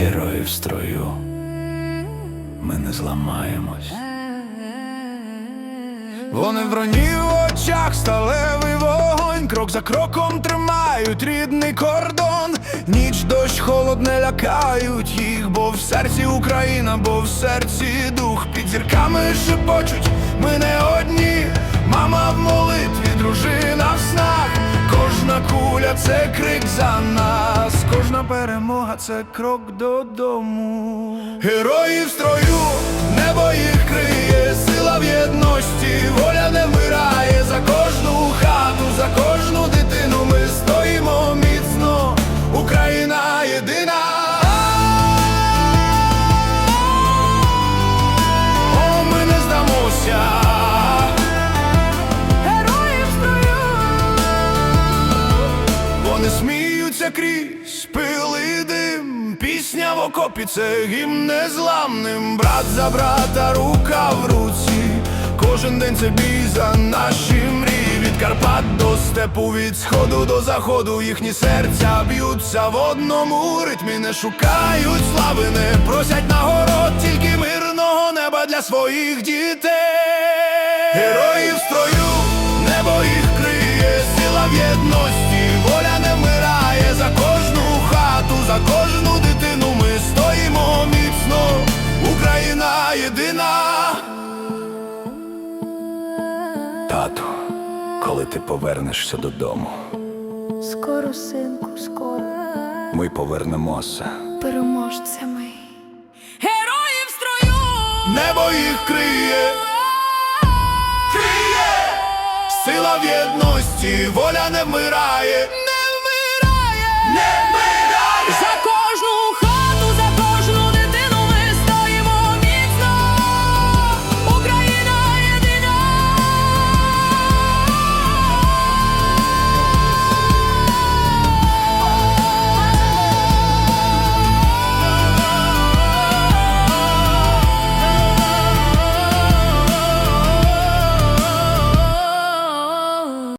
Герої в строю. Ми не зламаємось. Вони в броні в очах, сталевий вогонь, крок за кроком тримають рідний кордон. Ніч дощ холод не лякають їх, бо в серці Україна, бо в серці дух під зірками шепочуть, ми не одні. Кожна це крик за нас, кожна перемога це крок додому. Герої в строю, небо їх криє, крізь пил і дим. Пісня в окопі це гімн незламним. Брат за брата, рука в руці. Кожен день це бій за наші мрії. Від Карпат до степу, від сходу до заходу. Їхні серця б'ються в одному ритмі. Не шукають слави, не просять нагород. Тільки мирного неба для своїх дітей Україна єдина. Тату, коли ти повернешся додому, Скоро, синку, скоро ми повернемося. переможцями. Герої в строю! Небо їх криє, криє, сила в єдності, воля не вмирає.